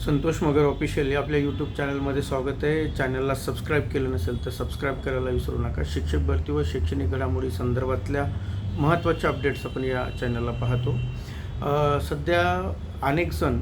Santosh Magar official या आपल्या YouTube चॅनलमध्ये स्वागत आहे. चॅनलला सबस्क्राईब केलं नसेल तर सबस्क्राईब करायला विसरू नका. शिक्षक भरती व शैक्षणिक घडामोडी संदर्भातल्या महत्त्वाच्या अपडेट्स आपण या चॅनलला पाहतो. सध्या अनेक जण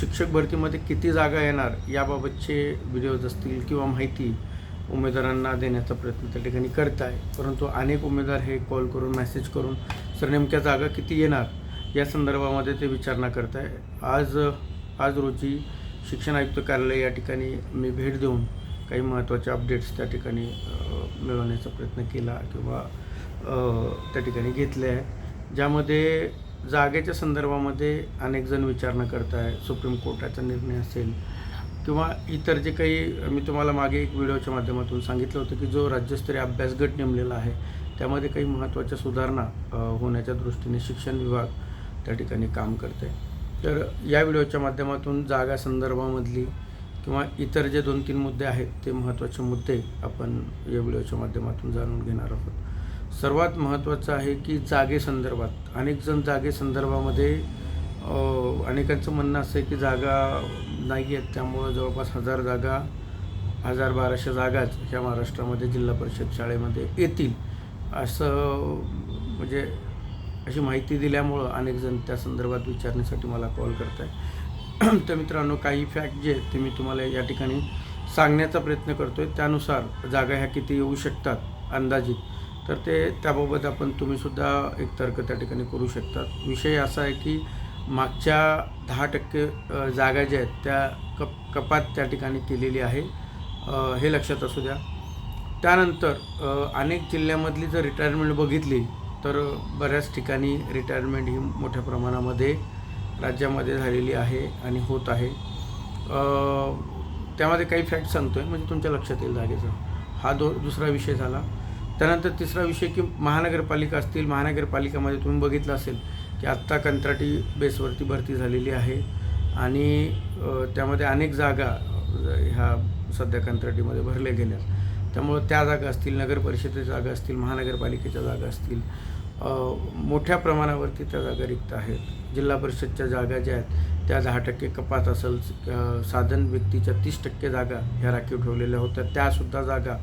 शिक्षक भरतीमध्ये किती जागा येणार याबाबतचे व्हिडिओज असतील किंवा माहिती उमेदवारांना देण्याचा प्रयत्न त्या ठिकाणी करत आहे परंतु अनेक उमेदवार हे कॉल करून मेसेज करून सर नेमक्या जागा किती येणार? या संदर्भामध्ये ते विचारणा करत आहे आज आज रोजी शिक्षण आयुक्त कार्यालय या ठिकाणी मी भेट देऊन काही महत्त्वाचे अपडेट्स त्या ठिकाणी मिळवण्याचा प्रयत्न केला किंवा त्या ठिकाणी घेतले आहे. ज्यामध्ये जागेच्या संदर्भामध्ये अनेक जण विचारणा करत आहे सुप्रीम कोर्टाचा निर्णय असेल किंवा इतर जे काही मी तुम्हाला मागे एक व्हिडिओच्या माध्यमातून सांगितलं होतं की जो राज्यस्तरीय अभ्यास गट नेमलेला आहे त्यामध्ये काही महत्त्वाच्या सुधारणा होण्याच्या दृष्टीने शिक्षण विभाग त्या ठिकाणी काम करते तर या व्हिडिओच्या माध्यमातून जागा संदर्भामधली किंवा इतर जे दोन तीन मुद्दे आहेत ते महत्त्वाचे मुद्दे आपण या व्हिडिओच्या माध्यमातून जाणून घेणार आहोत. सर्वात महत्त्वाचं आहे की जागेसंदर्भात अनेकजण जागेसंदर्भामध्ये अनेकांचं म्हणणं असं आहे की जागा नाही आहेत त्यामुळं जवळपास हजार जागा हजार बाराशे जागाच ह्या महाराष्ट्रामध्ये जिल्हा परिषद शाळेमध्ये येतील. असं म्हणजे अशी माहिती दिल्यामुळं अनेकजण त्या संदर्भात विचारण्यासाठी मला कॉल करत आहे तर मित्रांनो काही फॅक्ट जे आहेत ते मी तुम्हाला या ठिकाणी सांगण्याचा प्रयत्न करतो आहे त्यानुसार जागा ह्या किती येऊ शकतात अंदाजित तर ते त्याबाबत आपण तुम्हीसुद्धा एक तर्क त्या ठिकाणी करू शकतात. विषय असा आहे की मागच्या दहा टक्के जागा ज्या आहेत त्या कप कपात त्या ठिकाणी केलेली आहे. हे लक्षात असू द्या. त्यानंतर अनेक जिल्ह्यामधली जर रिटायरमेंट बघितली तर बऱ्याच ठिकाणी रिटायरमेंट ही मोठ्या प्रमाणामध्ये राज्यामध्ये झालेली आहे आणि होत आहे. त्यामध्ये काही फॅक्ट सांगतो आहे म्हणजे तुमच्या लक्षात येईल जागेचा. हा दो दुसरा विषय झाला. त्यानंतर तिसरा विषय की महानगरपालिका असतील महानगरपालिकामध्ये तुम्ही बघितलं असेल की आत्ता कंत्राटी बेसवरती भरती झालेली आहे आणि त्यामध्ये अनेक जागा ह्या सध्या कंत्राटीमध्ये भरल्या गेल्या. त्यामुळं त्या जागा असतील नगर परिषदेच्या जागा असतील महानगरपालिकेच्या जागा असतील मोठ्या प्रमाणावरती त्या जागा रिक्त आहेत. जिल्हा परिषदच्या जागा ज्या आहेत त्या दहा टक्के कपात असेल साधन व्यक्तीच्या तीस टक्के जागा ह्या राखीव ठेवलेल्या होत्या. त्यासुद्धा जागा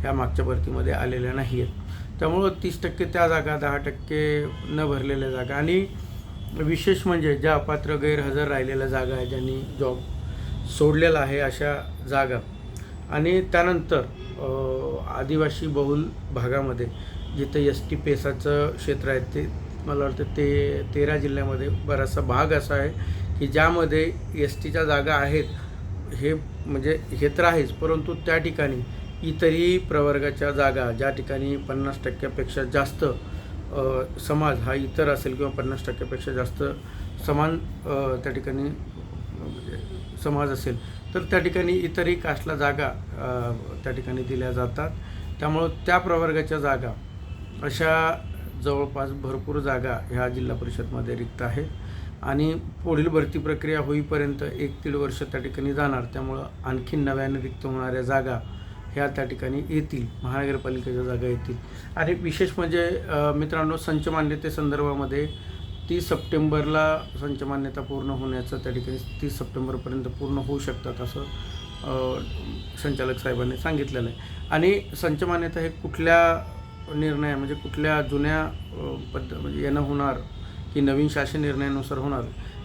ह्या मागच्या भरतीमध्ये आलेल्या नाही आहेत त्यामुळं तीस टक्के त्या जागा दहा टक्के न भरलेल्या जागा. आणि विशेष म्हणजे ज्या अपात्र गैरहजर राहिलेल्या जागा आहे ज्यांनी जॉब सोडलेला आहे अशा जागा. आणि त्यानंतर आदिवासी बहुल भागामध्ये जिथं एस टी पेसाचं क्षेत्र आहे ते मला वाटतं ते तेरा जिल्ह्यामध्ये बराचसा भाग असा आहे की ज्यामध्ये एस टीच्या जागा आहेत हे म्हणजे हे तर आहेच परंतु त्या ठिकाणी इतरही प्रवर्गाच्या जागा ज्या ठिकाणी पन्नास टक्क्यापेक्षा जास्त समाज हा इतर असेल किंवा पन्नास टक्क्यापेक्षा जास्त समान त्या ठिकाणी म्हणजे समाज असेल तर त्या ठिकाणी इतरही कास्टला जागा त्या ठिकाणी दिल्या जातात. त्यामुळं त्या प्रवर्गाच्या जागा अशा जवळपास भरपूर जागा ह्या जिल्हा परिषदमध्ये रिक्त आहेत. आणि पुढील भरती प्रक्रिया होईपर्यंत एक दीड वर्ष त्या ठिकाणी जाणार. त्यामुळं आणखी नव्याने रिक्त होणाऱ्या जागा ह्या त्या ठिकाणी येतील. महानगरपालिकेच्या जागा येतील. आणि विशेष म्हणजे मित्रांनो संच मान्यतेसंदर्भामध्ये तीस सप्टेंबरला संच मान्यता पूर्ण होण्याचं त्या ठिकाणी तीस सप्टेंबरपर्यंत पूर्ण होऊ शकतात असं संचालक साहेबांनी सांगितलेलं आहे. आणि संच मान्यता हे कुठल्या निर्णय म्हणजे कुठल्या जुन्या पद्ध म्हणजे येणं होणार की नवीन शासन निर्णयानुसार होणार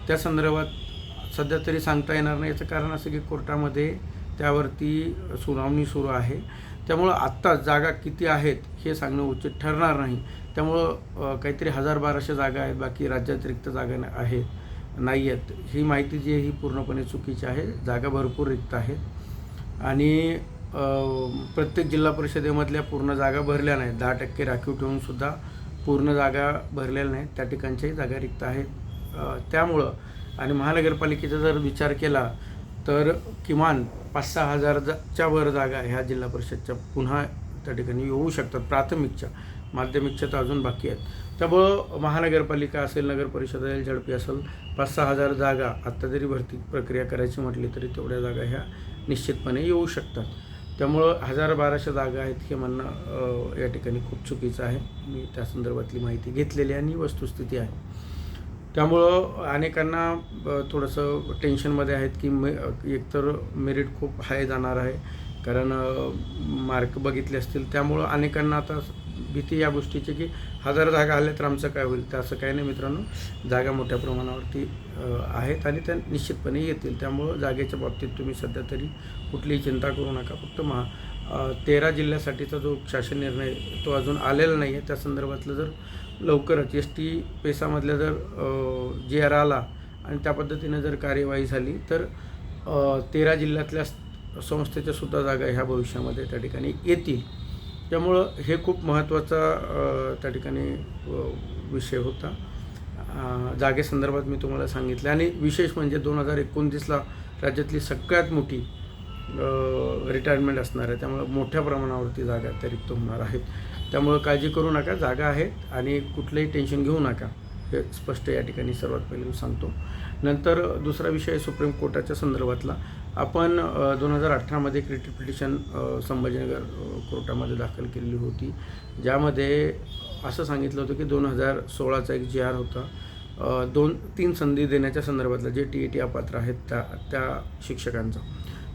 त्या संदर्भात सध्या तरी सांगता येणार नाही. याचं कारण असं की कोर्टामध्ये त्यावरती सुनावणी सुरू आहे. त्यामुळं आत्ता जागा किती आहेत हे सांगणं उचित ठरणार नाही. त्यामुळं काहीतरी हजार बाराशे जागा आहेत बाकी राज्यातिरिक्त जागा आहेत नाही आहेत. ही माहिती जी आहे ही पूर्णपणे चुकीची आहे. जागा भरपूर रिक्त आहेत. आणि प्रत्येक जिल्हा परिषदेमधल्या पूर्ण जागा भरल्या नाहीत. दहा टक्के राखीव ठेवूनसुद्धा पूर्ण जागा भरलेल्या नाहीत. त्या ठिकाणच्याही जागा रिक्त आहेत. त्यामुळं आणि महानगरपालिकेचा जर विचार केला तर किमान पाच सहा हजारच्या वर जागा ह्या जिल्हा परिषदच्या पुन्हा त्या ठिकाणी येऊ शकतात. प्राथमिकच्या. माध्यमिकच्या तर अजून बाकी आहेत. त्यामुळं महानगरपालिका असेल नगर परिषद असेल झडपी असेल पाच सहा हजार जागा आत्ता जरी भरती प्रक्रिया करायची म्हटली तरी तेवढ्या जागा ह्या निश्चितपणे येऊ शकतात. त्यामुळं हजार बाराशे जागा आहेत हे म्हणणं या ठिकाणी खूप चुकीचं आहे. मी त्या संदर्भातली माहिती घेतलेली आणि वस्तुस्थिती आहे. त्यामुळं अनेकांना ब- थोडंसं टेन्शनमध्ये आहेत की मे एकतर मेरिट खूप हाय जाणार आहे. कारण मार्क बघितले असतील. त्यामुळं अनेकांना आता भीती या गोष्टीची की हजार जागा आल्या तर आमचं काय होईल? तर असं काही नाही मित्रांनो. जागा मोठ्या प्रमाणावरती आहेत आणि त्या निश्चितपणे येतील. त्यामुळं जागेच्या बाबतीत तुम्ही सध्या तरी कुठलीही चिंता करू नका. फक्त महा तेरा जिल्ह्यासाठीचा जो शासन निर्णय तो अजून आलेला नाही आहे त्या संदर्भातलं जर लवकरच एस टी पेसामधल्या जर जी आर आला आणि त्या पद्धतीने जर कार्यवाही झाली तर तेरा जिल्ह्यातल्या संस्थेच्यासुद्धा संस्थेच्या सुद्धा जागा ह्या भविष्यामध्ये त्या ठिकाणी येतील. त्यामुळं हे खूप महत्त्वाचा त्या ठिकाणी विषय होता. जागेसंदर्भात मी तुम्हाला सांगितलं. आणि विशेष म्हणजे दोन हजार एकोणतीसला राज्यातली सगळ्यात मोठी रिटायरमेंट असणार आहे. त्यामुळं मोठ्या प्रमाणावरती जागा त्या रिक्त होणार आहेत. त्यामुळं काळजी करू नका. जागा आहेत आणि कुठलंही टेन्शन घेऊ नका. हे स्पष्ट या ठिकाणी सर्वात पहिले मी सांगतो. नंतर दुसरा विषय सुप्रीम कोर्टाच्या संदर्भातला. आपण दोन हजार अठरामध्ये एक रिट पिटिशन संभाजीनगर कोर्टामध्ये दाखल केलेली होती. ज्यामध्ये असं सांगितलं होतं की दोन हजार सोळाचा एक जी आर होता. दोन तीन संधी देण्याच्या संदर्भातला जे टी ई टी अपात्र आहेत त्या त्या शिक्षकांचा.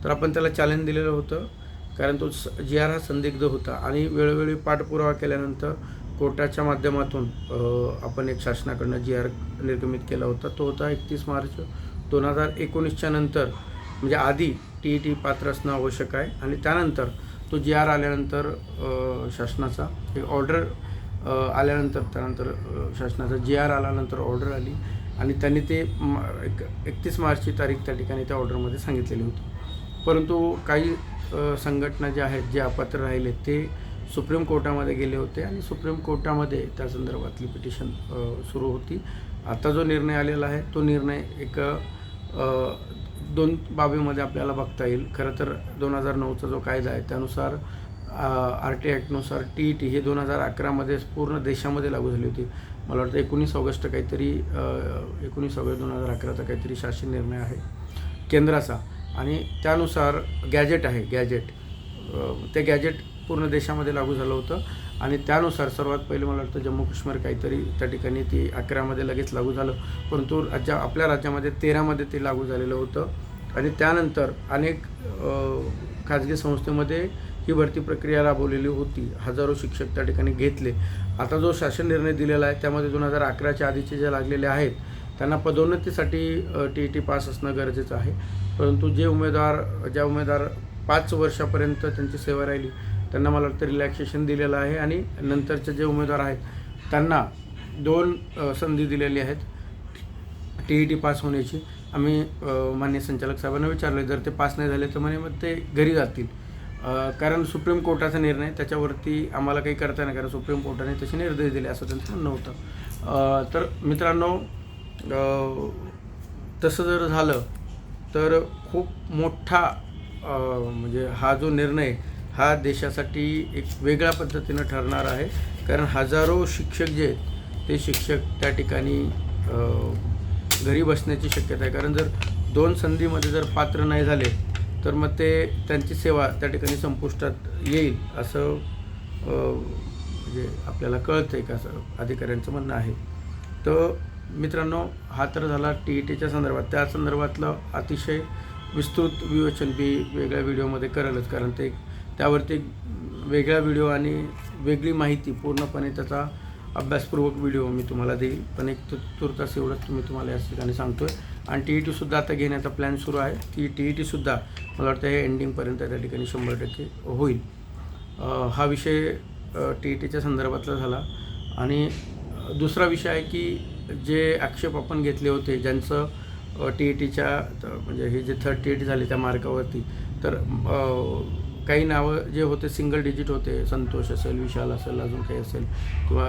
तर आपण त्याला चॅलेंज दिलेलं होतं. कारण तो जी आर हा संदिग्ध होता आणि वेळोवेळी पाठपुरावा केल्यानंतर कोर्टाच्या माध्यमातून आपण एक शासनाकडनं जी आर निर्गमित केला होता. तो होता एकतीस मार्च दोन हजार एकोणीसच्या नंतर. म्हणजे आधी टी ई टी पात्र असणं आवश्यक आहे. आणि त्यानंतर तो जी आर आल्यानंतर शासनाचा एक ऑर्डर आल्यानंतर त्यानंतर शासनाचा जी आर आल्यानंतर ऑर्डर आली. आणि त्यांनी ते एक एकतीस मार्चची तारीख त्या ठिकाणी त्या ऑर्डरमध्ये सांगितलेली होती. परंतु काही संघटना ज्या आहेत जे अपात्र राहिले ते सुप्रीम कोर्टामध्ये गेले होते. आणि सुप्रीम कोर्टामध्ये त्या संदर्भातली पिटिशन सुरू होती. आता जो निर्णय आलेला आहे तो निर्णय एक दोन बाबीमध्ये आपल्याला बघता येईल. खरं तर दोन हजार नऊचा जो कायदा आहे त्यानुसार आर टी ॲक्टनुसार टी ई टी हे दोन हजार अकरामध्ये पूर्ण देशामध्ये लागू झाली होती. मला वाटतं एकोणीस ऑगस्ट काहीतरी एकोणीस ऑगस्ट दोन हजार अकराचा काहीतरी शासन निर्णय आहे केंद्राचा. आणि त्यानुसार गॅजेट आहे गॅजेट ते गॅजेट पूर्ण देशामध्ये लागू झालं होतं. आणि त्यानुसार सर्वात पहिले मला वाटतं जम्मू काश्मीर काहीतरी त्या ठिकाणी ती अकरामध्ये लगेच लागू झालं. परंतु राज्या आपल्या राज्यामध्ये तेरामध्ये ते लागू झालेलं होतं. आणि त्यानंतर अनेक खाजगी संस्थेमध्ये ही भरती प्रक्रिया राबवलेली होती. हजारो शिक्षक त्या ठिकाणी घेतले. आता जो शासन निर्णय दिलेला आहे त्यामध्ये दोन हजार अकराच्या आधीचे जे लागलेले आहेत त्यांना पदोन्नतीसाठी टी ई टी पास असणं गरजेचं आहे. परंतु जे उमेदवार ज्या उमेदवार पाच वर्षापर्यंत त्यांची सेवा राहिली त्यांना मला वाटतं रिलॅक्सेशन दिलेलं आहे आणि नंतरचे जे उमेदवार आहेत त्यांना दोन संधी दिलेली आहेत. टी ई टी पास होण्याची. आम्ही मान्य संचालक साहेबांना विचारलं जर ते पास नाही झाले तर म्हणे मग ते घरी जातील. कारण सुप्रीम कोर्टाचा निर्णय त्याच्यावरती आम्हाला काही करता नाही कारण सुप्रीम कोर्टाने तसे निर्देश दिले असं त्यांचं म्हणणं होतं. तर मित्रांनो तसं जर झालं तर खूप मोठा म्हणजे हा जो निर्णय हा देशासाठी एक वेगळ्या पद्धतीनं ठरणार आहे. कारण हजारो शिक्षक जे आहेत ते शिक्षक त्या ठिकाणी घरी बसण्याची शक्यता आहे. कारण जर दोन संधीमध्ये जर पात्र नाही झाले तर मग ते त्यांची सेवा त्या ठिकाणी संपुष्टात येईल असं म्हणजे आपल्याला कळतं आहे का असं अधिकाऱ्यांचं म्हणणं आहे. तर मित्रांनो हा तर झाला टी ई टीच्या संदर्भात. त्या संदर्भातलं अतिशय विस्तृत विवेचन मी वेगळ्या व्हिडिओमध्ये करेलच. कारण ते त्यावरती एक वेगळा व्हिडिओ आणि वेगळी माहिती पूर्णपणे त्याचा अभ्यासपूर्वक व्हिडिओ मी तुम्हाला देईल. पण एक तुर्तास एवढंच तुम्ही तुम्हाला या ठिकाणी सांगतो आहे आणि टी ई टीसुद्धा आता घेण्याचा प्लॅन सुरू आहे. ती टी ई टीसुद्धा मला वाटतं हे एंडिंगपर्यंत त्या ठिकाणी शंभर टक्के होईल. हा विषय टी ई टीच्या संदर्भातला झाला. आणि दुसरा विषय आहे की जे आक्षेप आपण घेतले होते ज्यांचं टी ई टीच्या म्हणजे हे जे थर्ड टी ई टी झाले त्या मार्कावरती तर काही नावं जे होते सिंगल डिजिट होते संतोष असेल विशाल असेल अजून काही असेल किंवा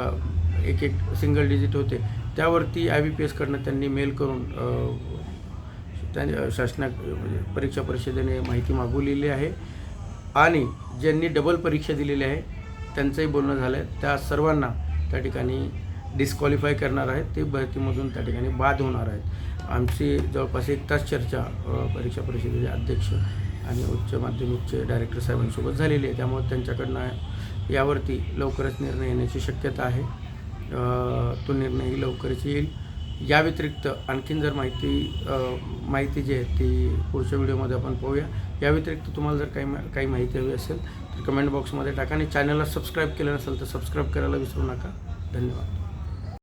एक एक सिंगल डिजिट होते त्यावरती आय बी पी एसकडनं त्यांनी मेल करून अ, त्या शासना म्हणजे परीक्षा परिषदेने माहिती मागवलेली आहे. आणि ज्यांनी डबल परीक्षा दिलेली आहे त्यांचंही बोलणं झालं आहे त्या सर्वांना त्या ठिकाणी डिस्क्वालिफाय करणार आहेत. ते भरतीमधून त्या ठिकाणी बाद होणार आहेत. आमची जवळपास एक तास चर्चा परीक्षा परिषदेचे अध्यक्ष आणि उच्च माध्यमिकचे डायरेक्टर साहेबांसोबत झालेली आहे. त्यामुळे त्यांच्याकडनं यावरती लवकरच निर्णय येण्याची शक्यता आहे. तो निर्णयही लवकरच येईल. या व्यतिरिक्त आणखीन जर माहिती माहिती जी आहे ती पुढच्या व्हिडिओमध्ये आपण पाहूया. या व्यतिरिक्त तुम्हाला जर काही काही माहिती हवी असेल तर कमेंट बॉक्समध्ये टाका आणि चॅनलला सबस्क्राईब केलं नसेल तर सबस्क्राईब करायला विसरू नका. धन्यवाद.